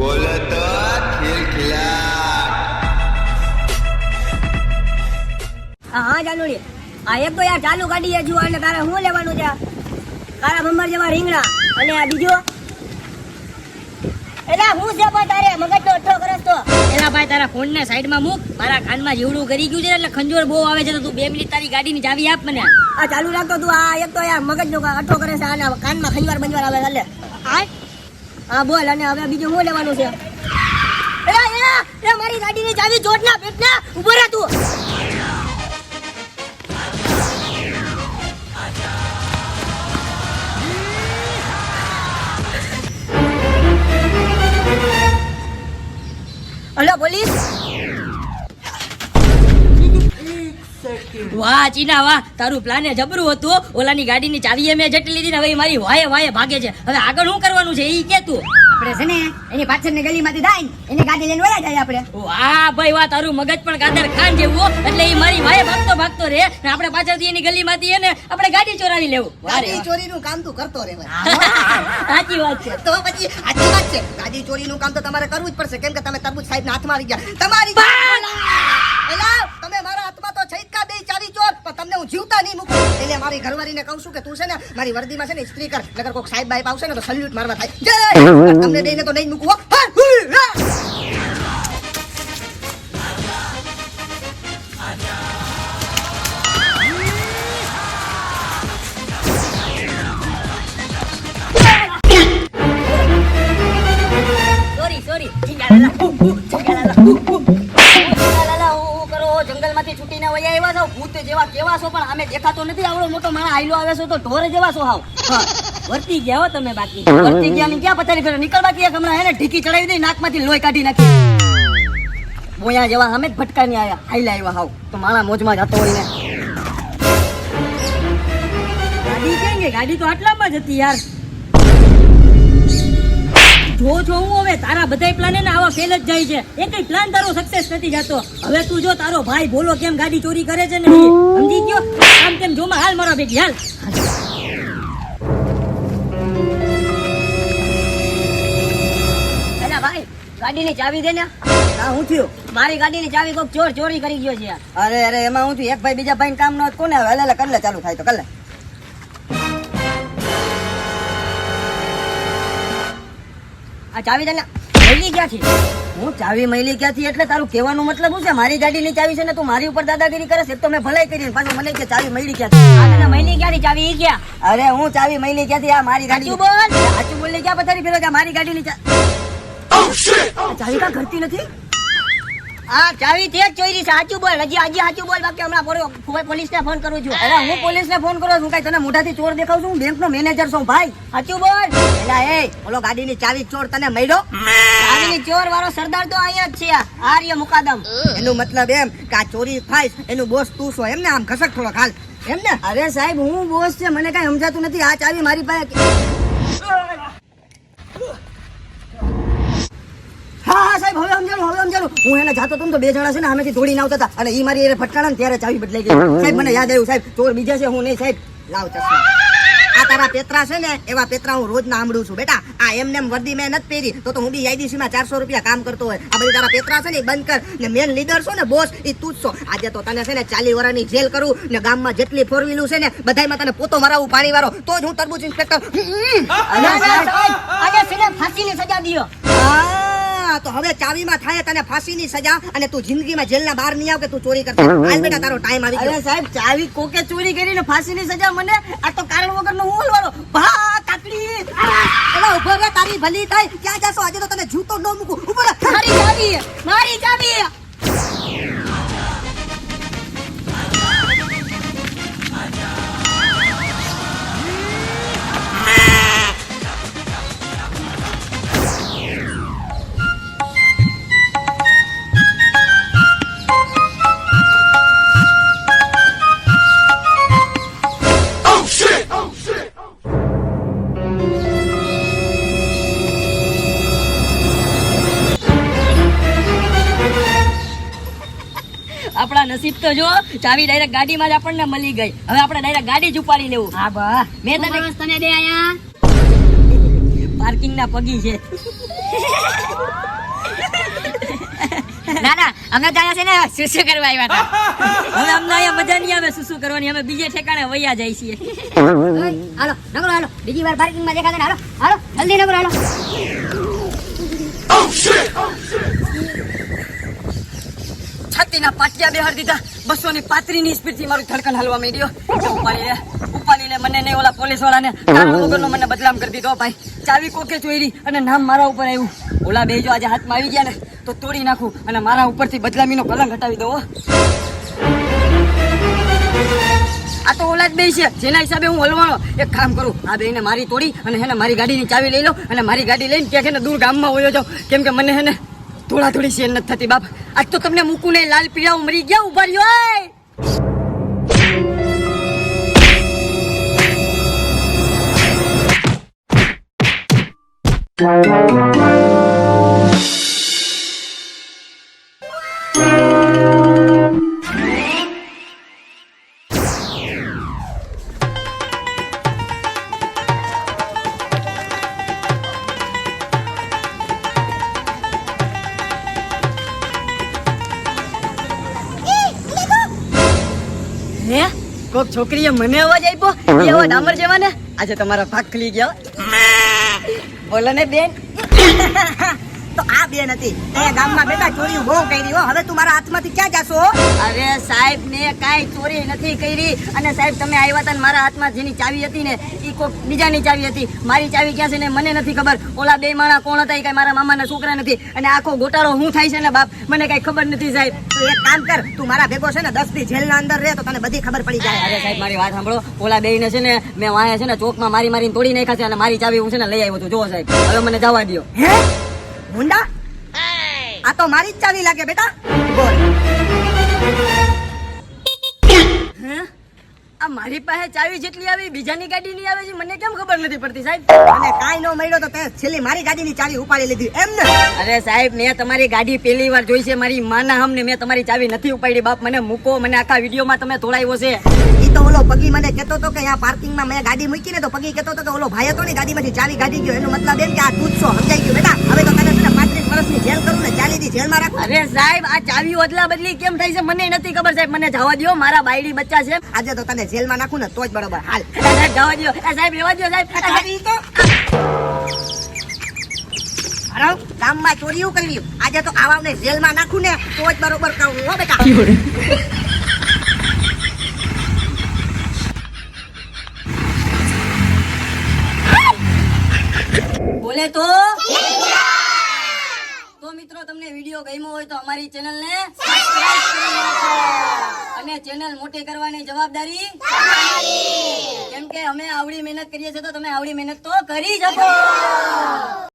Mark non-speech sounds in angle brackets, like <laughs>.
બોલો તો ખિલખિલાટ હા હા આ એક તો યાર ચાલુ ગાડી છે અને તારે શું લેવાનું છે? તારા ભમર જેવા રીંગણા. અને આ બીજો? એટલે હું છે પણ તારે? મગજ તો અઠ્ઠો કરસ તો. એલા ભાઈ તારા ફોન ને સાઈડમાં મૂક. મારા કાનમાં જીવડું કરી ગયું છે એટલે ખંજોર બહુ આવે છે તો તું બે મિનિટ તારી ગાડીની ચાવી આપ મને. આ ચાલુ રાખતો તું આ એક તો યાર મગજ નો અઠો કરે છે આના કાનમાં ખંજવાર બંજવાર આવે ચાલે આ હા, બોલ, અને હવે બીજું શું લેવાનું છે? એ એ મારી ગાડીની ચાવી ચોટ ના પેટ ના ઊભો રહે તું. વાહ ચીના વાહ. તારું પ્લાન જબરું હતું. ઓલાની ગાડીની ચાવી મેં જટી લીધી ને હવે મારી વાયે વાયે ભાગે છે. હવે આગળ શું કરવાનું છે? એ કે તું. આપણે છે ને એની પાછળની ગલીમાંથી થાય એની ગાડી લઈને વયા જાય આપણે. વાહ ભાઈ વાહ તારું મગજ પણ કાદર ખાન જેવું એટલે એ મારી વાયે ભાગતો ભાગતો રે. ને આપણે પાછળથી એની ગલીમાંથી એને આપણે ગાડી ચોરાવી લેવું. ગાડી ચોરીનું કામ તું કરતો રે સાચી વાત છે. તો પછી સાચી વાત છે. ગાડી ચોરીનું કામ તો તમારે કરવું જ પડશે. કેમ કે તમે તરબૂચ સાહેબના હાથમાં આવી ગયા. તમારી જીવતા નહીં મૂકું એટલે મારી ઘરવાળીને કહું છું કે તું છે ને મારી વર્દીમાં છે ને ઇસ્ત્રી કર. નગર કોઈક સાહેબ બાઈપ આવશે ને તો સલ્યુટ મારવા થાય. તમને બેયને તો નહીં મૂકું કેવા છો પણ અમે દેખાતો નથી. આવડો મોટો માણસ આયલો આવે છો તો ઢોર જેવા છો હાવ. વર્તી ગયા હો તમે બાકી. વર્તી ગયા ની ક્યાં પથારી ફેરો નીકળ બાકી એક હમણાં એને ઢીકી ચડાવી દઈ નાકમાંથી લોહી કાઢી નાખી. બોયા જેવા અમે જ ભટકાની આવ્યા હાઈલા આવ્યા હાવ. તો માણા મોજમાં જતો હોય ને ગાડી કેમ કે ગાડી તો આટલામાં જ હતી યાર. જો જો હું હવે તારા બધાય પ્લાન ને આવા ફેલ જ જાય છે. એકય પ્લાન તારો સક્સેસ નથી જતો. હવે તું જો તારો ભાઈ બોલો કેમ ગાડી ચોરી કરે છે ને સમજી ગયો? આમ તેમ જોમાં હાલ મારો ભેગી હાલ. ગાડીની ચાવી દે ને? હા હું થયું? મારી ગાડીની ચાવી કોક ચોર ચોરી કરી ગયો છે. અરે અરે એમાં હું થયું? એક ભાઈ બીજા ભાઈ કામ ન કોને હવે લે કરી લે ચાલુ થાય તો કર લે. આ ચાવી તને મળી ક્યાંથી? હું ચાવી મળી ક્યાંથી? એટલે તારું કહેવાનું મતલબ શું છે? મારી ગાડીની ચાવી છે ને તું મારી ઉપર દાદાગીરી કરે છે? તો મેં ભલાઈ કરી ને પાછું મને કે ચાવી મળી ક્યાંથી? આ તને મળી ક્યાંથી? ચાવી ઈ ક્યાં? અરે હું ચાવી મળી ક્યાંથી? આ મારી ગાડી સાચું બોલ. સાચું બોલ ને ક્યાં પથારી ફેરો મારી ગાડીની આ ચાવી કા ઘરતી નથી? આ ચાવી તે જ ચોરી છે. સાચું બોલ હજી હજી સાચું બોલ. બાકી હમણાં પોલીસ ને ફોન કરું છું. અરે હું પોલીસ ને ફોન કરો છું. કઈ તને મોઢાથી ચોર દેખાવ છું? હું બેંકનો મેનેજર છું ભાઈ. સાચું બોલ. એલા એ ઓલો ગાડીની ચાવી ચોર તને મળ્યો? ગાડી ની ચોર વાળો સરદાર તો અહીંયા જ છે. આર્ય મુકાદમ. એનું મતલબ એમ કે આ ચોરી થાય એનું બોસ તું છો. એમ ને આમ ઘસક થોડો હાલ. એમ ને અરે સાહેબ હું બોસ છે. મને કઈ સમજાતું નથી. આ ચાવી મારી પાસે હા હા સાહેબ હવે સમજાણું હવે સમજાણું. હું એને જાતો તો બે જણા છે ને સામેથી દોડીને આવતા હતા. અને ઈ મારી એને ફટકાણા ને ત્યારે ચાવી બદલાઈ ગઈ. સાહેબ મને યાદ આવ્યું સાહેબ ચોર બીજા છે હું નહીં સાહેબ. લાવ ચશ્મા. આ તારા પેતરા છે ને એવા પેતરા હું રોજ ના છું. બેટા આ એમને એમ વર્દી મેં નથી પહેરી. તો તો હું બી આઈડીસી ચારસો રૂપિયા કામ કરતો હોય. આ બધી તારા પેતરા છે ને એ બંધ કર. ને મેન લીડર છો ને બોસ એ તું જ છો. આજે તો તને છે ને ચાલી વર્ષની જેલ કરું ને ગામમાં જેટલી ફોર વ્હીલું છે ને બધાયમાં તને પોતો મરાવું પાણી વાળો તો જ હું તરબૂચ ઇન્સ્પેક્ટર ના, ના, સાહેબ, આજે છે ને ફાંસીની સજા દિયો. હા. તો હવે ચાવીમાં થાય તને ફાંસીની સજા અને તું જિંદગીમાં જેલના બહાર નહીં આવ કે તું ચોરી કરતો હાલ બેટા તારો ટાઈમ આવી ગયો. સાહેબ ચાવી કોકે ચોરી કરી ને ફાંસીની સજા મને? આ તો કારણ વગરનો હું હલવારો ભા કાકડી! એલા ઊભો રે તારી ભલી થાય ક્યાં જાસો આજે તો તને જૂતો ન મૂકું. ઊભો મારી ચાવી મારી ચાવી! નસીબ તો જો ચાવી ડાયરેક્ટ ગાડીમાં જ આપણને મળી ગઈ. હવે આપણે ડાયરેક્ટ ગાડી જ ઉપાડી લેવું. હા બા. મેં તને તને દે આયા. પાર્કિંગ ના પગી છે. ના ના અમે તો છે ને સુસુ કરવા આવ્યા હતા? હવે અમને અહીંયા મજા નહીં આવે સુસુ કરવાની? અમે બીજે ઠેકાણે વૈયા જાય છીએ. હાલો નકરો હાલો. બીજી વાર પાર્કિંગમાં દેખાતા હાલો હાલો જલ્દી નકરો હાલો. છાતીના પાટિયા બેહાર દીધા. બસો ની પાત્રી ની સ્પીડથી મારું ધડકન હલવા માંડ્યો. ઉપાડી લે ઉપાડી લે, મને નહીં ઓલા પોલીસવાળા ને મને બદલામ કરી દીધો, ભાઈ. ચાવી કોકે ચોરી અને નામ મારા ઉપર આવ્યું. ઓલા બે જો આજે હાથમાં આવી ગયા ને, તો તોડી નાખું અને મારા ઉપરથી બદલામીનો કલંક હટાવી દો આ તો ઓલા જ બે છે, જેના હિસાબે હું હલવાનો. એક કામ કરું, આ બેને મારી તોડી અને હેને મારી ગાડીની ચાવી લઈ લો અને મારી ગાડી લઈને ક્યાંક દૂર ગામમાં વયો જાઉં. કેમ કે મને હેને થોડા થોડી સેલ નથી થતી બાપ. આજ તો તમને મૂકું ને લાલ પીળા મરી ગયા ઊભા રહ્યો ઓય! કોક છોકરીએ મને અવાજ આપ્યો. એવો ડામર જવાને. આજે તમારા ભાગ ખુલી ગયો. બોલો ને બેન. તો આ બેન હતી. તે ગામમાં બેટા ચોરી બહુ કરી હો. હવે તું મારા હાથમાંથી ક્યાં જાશો? અરે સાહેબ ને કાંઈ ચોરી નથી કરી. અને સાહેબ તમે આવ્યા હતા ને મારા હાથમાં જેની ચાવી હતી ને એ કોઈક બીજાની ચાવી હતી. મારી ચાવી ક્યાં છે ને મને નથી ખબર. ઓલા બે માણા કોણ હતા એ કઈ મારા મામાના છોકરા નથી. અને આખો ગોટાળો હું થાય છે ને બાપ મને કઈ ખબર નથી સાહેબ. તું એક કામ કર તું મારા ભેગો છે ને દસથી જેલના અંદર રહે તો તને બધી ખબર પડી જાય. અરે સાહેબ મારી વાત સાંભળો. ઓલા બેયને છે ને મેં વાયા છે ને ચોકમાં મારી મારીને તોડી નાખ્યા છે અને મારી ચાવી હું છે ને લઈ આવ્યો છું. જો સાહેબ હવે મને જવા દ્યો. હે? મુંડા? આ તો મારી જ ચાવી લાગે બેટા. બોલ. આ મારી પાસે ચાવી જેટલી આવી બીજાની ગાડી ની આવે છે મને કેમ ખબર નથી પડતી સાહેબ? અને કાંઈ નો મળ્યો તો તે છેલ્લી મારી ગાડીની ચાવી ઉપાડી લીધી. એમ ને? અરે સાહેબ મેં તમારી ગાડી પહેલી વાર જોઈ છે મારી માના હમને મેં તમારી ચાવી નથી ઉપાડી બાપ મને મૂકો મને આખા વિડીયોમાં તમે તોડાવ્યો છે. ઈ તો ઓલો પગી મને કહેતો હતો કે અહીંયા પાર્કિંગમાં મેં ગાડી મૂકી ને તો પગી કહેતો હતો કે ઓલો ભાઈ હતો ને ગાડીમાંથી ચાવી કાઢી ગયો. એનો મતલબ એમ કે આ તું છો સમજાઈ ગયું? બેટા હવે તો તને છે ને પાંત્રીસ વર્ષની જેલ કરું ને ચાલી દી જેલમાં રાખું અરે સાહેબ આ ચાવી અદલા બદલી કેમ થાય છે? મને નથી ખબર સાહેબ મને જવા દો મારા બાયડી બચ્ચા છે. આજે તો તને જેલમાં નાખું ને તો જ બરોબર. હાલ. <laughs> જવા દો સાહેબ રહેવા દો સાહેબ. આ ચાવી તો. હારો, ગામમાં ચોરીઓ કરવી આજે તો આવાને જેલમાં નાખું ને તો જ બરોબર કહું હો બેટા <laughs> બોલે તો મિત્રો, તમને વીડિયો ગમ્યો હોય તો અમારી ચેનલ ને અને ચેનલ મોટી કરવાની જવાબદારી કેમ કે અમે આવડી મહેનત કરીએ છીએ તો તમે આવડી મહેનત તો કરી શકો.